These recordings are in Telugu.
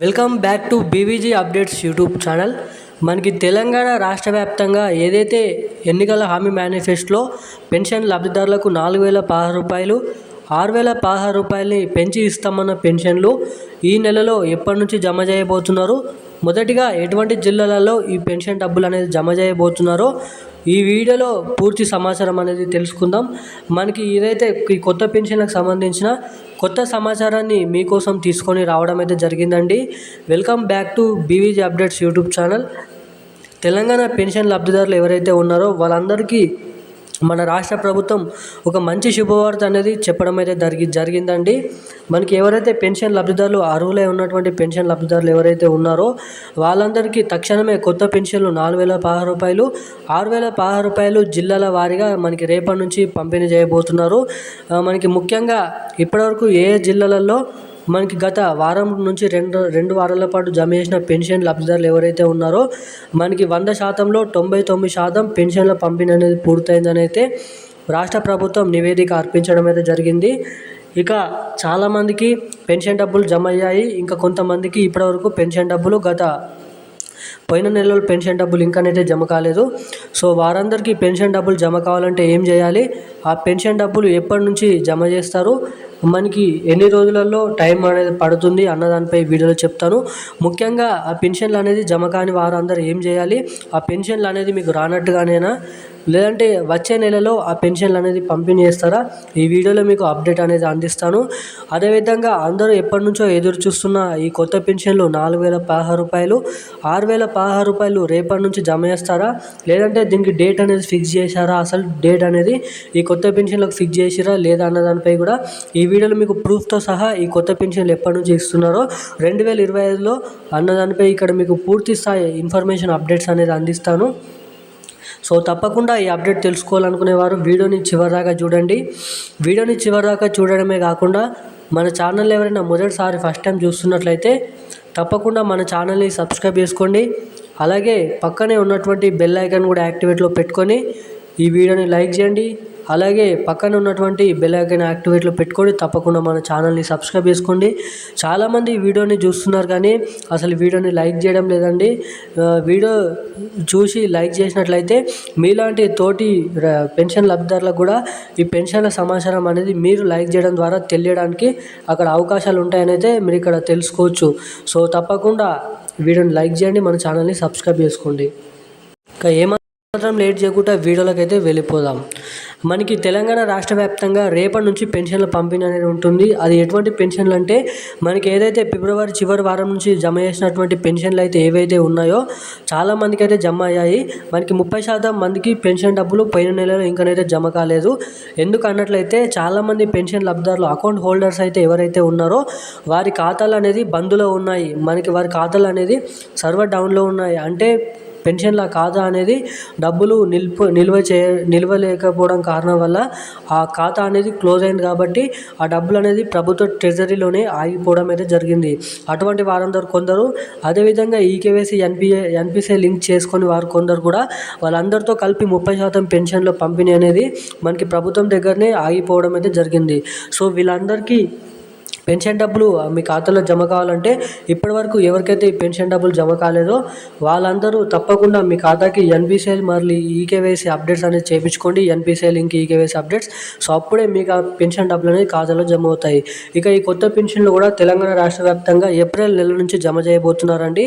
Welcome back to BVG updates YouTube channel మనకి తెలంగాణ రాష్ట్ర వ్యాప్తంగా ఏదైతే ఎన్నికల హామీ మేనిఫెస్టోలో పెన్షన్ లబ్ధిదారులకు నాలుగు వేల పదహారు రూపాయలు ఆరు వేల పదహారు రూపాయలని పెంచి ఇస్తామన్న పెన్షన్లు ఈ నెలలో ఎప్పటి నుంచి జమ చేయబోతున్నారు? మొదటిగా ఎటువంటి జిల్లాలలో ఈ పెన్షన్ డబ్బులు అనేది జమ చేయబోతున్నారో ఈ వీడియోలో పూర్తి సమాచారం అనేది తెలుసుకుందాం. మనకి ఏదైతే ఈ కొత్త పెన్షన్లకు సంబంధించిన కొత్త సమాచారాన్ని మీకోసం తీసుకొని రావడం అయితే జరిగిందండి. Welcome back to BVG updates YouTube channel. Telangana pension లబ్ధిదారులు ఎవరైతే ఉన్నారో వాళ్ళందరికీ మన రాష్ట్ర ప్రభుత్వం ఒక మంచి శుభవార్త అనేది చెప్పడం అయితే జరిగి జరిగిందండి. మనకి ఎవరైతే పెన్షన్ లబ్ధిదారులు అర్హులై ఉన్నటువంటి పెన్షన్ లబ్ధిదారులు ఎవరైతే ఉన్నారో వాళ్ళందరికీ తక్షణమే కొత్త పెన్షన్లు నాలుగు వేల పదహారు రూపాయలు ఆరు వేల పదహారు రూపాయలు జిల్లాల వారీగా మనకి రేపటి నుంచి పంపిణీ చేయబోతున్నారు. మనకి ముఖ్యంగా ఇప్పటివరకు ఏ ఏ జిల్లాలలో మనకి గత వారం నుంచి రెండు రెండు వారాల పాటు జమ చేసిన పెన్షన్ లబ్ధిదారులు ఎవరైతే ఉన్నారో మనకి వంద శాతంలో తొంభై తొమ్మిది శాతం పెన్షన్ల పంపిణీ అనేది పూర్తయిందని అయితే రాష్ట్ర ప్రభుత్వం నివేదిక అర్పించడం అయితే జరిగింది. ఇక చాలామందికి పెన్షన్ డబ్బులు జమ అయ్యాయి. ఇంకా కొంతమందికి ఇప్పటివరకు పెన్షన్ డబ్బులు గత పోయిన నెలలో పెన్షన్ డబ్బులు ఇంకానైతే జమ కాలేదు. సో వారందరికీ పెన్షన్ డబ్బులు జమ కావాలంటే ఏం చేయాలి? ఆ పెన్షన్ డబ్బులు ఎప్పటి నుంచి జమ చేస్తారు? మనకి ఎన్ని రోజులలో టైం అనేది పడుతుంది అన్న దానిపై వీడియోలో చెప్తాను. ముఖ్యంగా ఆ పెన్షన్లు అనేది జమ కాని వారందరూ ఏం చేయాలి? ఆ పెన్షన్లు అనేది మీకు రానట్టుగానేనా? లేదంటే వచ్చే నెలలో ఆ పెన్షన్లు అనేది పంపిణీ చేస్తారా? ఈ వీడియోలో మీకు అప్డేట్ అనేది అందిస్తాను. అదేవిధంగా అందరూ ఎప్పటి నుంచో ఎదురు చూస్తున్న ఈ కొత్త పెన్షన్లు నాలుగు వేల పదహారు రూపాయలు ఆరు వేల పదహారు రూపాయలు రేపటి నుంచి జమ చేస్తారా? లేదంటే దీనికి డేట్ అనేది ఫిక్స్ చేశారా? అసలు డేట్ అనేది ఈ కొత్త పెన్షన్లకు ఫిక్స్ చేసిరా లేదా అన్న దానిపై కూడా ఈ వీడియోలో మీకు ప్రూఫ్తో సహా ఈ కొత్త పెన్షన్లు ఎప్పటి నుంచి ఇస్తున్నారో రెండు వేల ఇరవై ఐదులో అన్న దానిపై ఇక్కడ మీకు పూర్తి స్థాయి ఇన్ఫర్మేషన్ అప్డేట్స్ అనేది అందిస్తాను. సో తప్పకుండా ఈ అప్డేట్ తెలుసుకోవాలనుకునేవారు వీడియోని చివరిదాకా చూడండి. వీడియోని చివరిదాకా చూడడమే కాకుండా మన ఛానల్ ఎవరైనా మొదటిసారి ఫస్ట్ టైం చూస్తున్నట్లయితే తప్పకుండా మన ఛానల్ని సబ్స్క్రైబ్ చేసుకోండి. అలాగే పక్కనే ఉన్నటువంటి బెల్ ఐకాన్ కూడా యాక్టివేట్లో పెట్టుకొని ఈ వీడియోని లైక్ చేయండి. అలాగే పక్కన ఉన్నటువంటి బెల్ ఐకాన్ యాక్టివేట్లో పెట్టుకొని తప్పకుండా మన ఛానల్ని సబ్స్క్రైబ్ చేసుకోండి. చాలామంది వీడియోని చూస్తున్నారు కానీ అసలు వీడియోని లైక్ చేయడం లేదండి. వీడియో చూసి లైక్ చేసినట్లయితే మీలాంటి తోటి పెన్షన్ లబ్ధిదారులకు కూడా ఈ పెన్షన్ల సమాచారం అనేది మీరు లైక్ చేయడం ద్వారా తెలియడానికి అక్కడ అవకాశాలు ఉంటాయని అయితే మీరు ఇక్కడ తెలుసుకోవచ్చు. సో తప్పకుండా వీడియోని లైక్ చేయండి మన ఛానల్ని సబ్స్క్రైబ్ చేసుకోండి. ఇంకా మాత్రం లేట్ చేయకుండా వీడియోలోకి అయితే వెళ్ళిపోదాం. మనకి తెలంగాణ రాష్ట్ర వ్యాప్తంగా రేపటి నుంచి పెన్షన్ల పంపిణీ అనేది ఉంటుంది. అది ఎటువంటి పెన్షన్లు అంటే మనకి ఏదైతే ఫిబ్రవరి చివరి వారం నుంచి జమ చేసినటువంటి పెన్షన్లు అయితే ఏవైతే ఉన్నాయో చాలా మందికి అయితే జమ అయ్యాయి. మనకి ముప్పై శాతం మందికి పెన్షన్ డబ్బులు పోయిన నెలలో ఇంకనైతే జమ కాలేదు. ఎందుకు అన్నట్లయితే చాలామంది పెన్షన్ లబ్ధారులు అకౌంట్ హోల్డర్స్ అయితే ఎవరైతే ఉన్నారో వారి ఖాతాలు అనేది బందులో ఉన్నాయి. మనకి వారి ఖాతాలు అనేది సర్వర్ డౌన్లో ఉన్నాయి. అంటే పెన్షన్ల ఖాతా అనేది డబ్బులు నిల్పు నిల్వ చే నిల్వలేకపోవడం కారణం వల్ల ఆ ఖాతా అనేది క్లోజ్ అయింది కాబట్టి ఆ డబ్బులు అనేది ప్రభుత్వ ట్రెజరీలోనే ఆగిపోవడం అయితే జరిగింది. అటువంటి వారందరూ కొందరు అదేవిధంగా ఈకేవైసీ ఎన్పిఏ ఎన్పిసిఐ లింక్ చేసుకొని వారు కొందరు కూడా వాళ్ళందరితో కలిపి ముప్పై శాతం పెన్షన్లో పంపిణీ అనేది మనకి ప్రభుత్వం దగ్గరనే ఆగిపోవడం అయితే జరిగింది. సో వీళ్ళందరికీ పెన్షన్ డబ్బులు మీ ఖాతాలో జమ కావాలంటే ఇప్పటివరకు ఎవరికైతే ఈ పెన్షన్ డబ్బులు జమ కాలేదో వాళ్ళందరూ తప్పకుండా మీ ఖాతాకి ఎన్పిసిఎల్ మళ్ళీ ఈకేవైసీ అప్డేట్స్ అనేది చేయించుకోండి. NPCL link eKYC updates. So అప్పుడే మీకు ఆ పెన్షన్ డబ్బులు అనేది ఖాతాలో జమ అవుతాయి. ఇక ఈ కొత్త పెన్షన్లు కూడా తెలంగాణ రాష్ట్ర వ్యాప్తంగా ఏప్రిల్ నెల నుంచి జమ చేయబోతున్నారండి.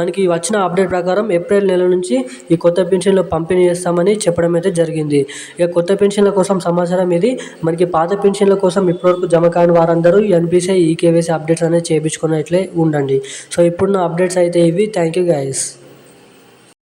మనకి వచ్చిన అప్డేట్ ప్రకారం ఏప్రిల్ నెల నుంచి ఈ కొత్త పెన్షన్లు పంపిణీ చేస్తామని చెప్పడం అయితే జరిగింది. ఇక కొత్త పెన్షన్ల కోసం సమాచారం ఇది. మనకి పాత పెన్షన్ల కోసం ఇప్పటివరకు జమ కాని వారందరూ ఈ కేవైసీ అప్డేట్స్ అనేది చేయించుకున్నట్లే ఉండండి. సో ఇప్పుడున్న అప్డేట్స్ అయితే ఇవి. Thank you guys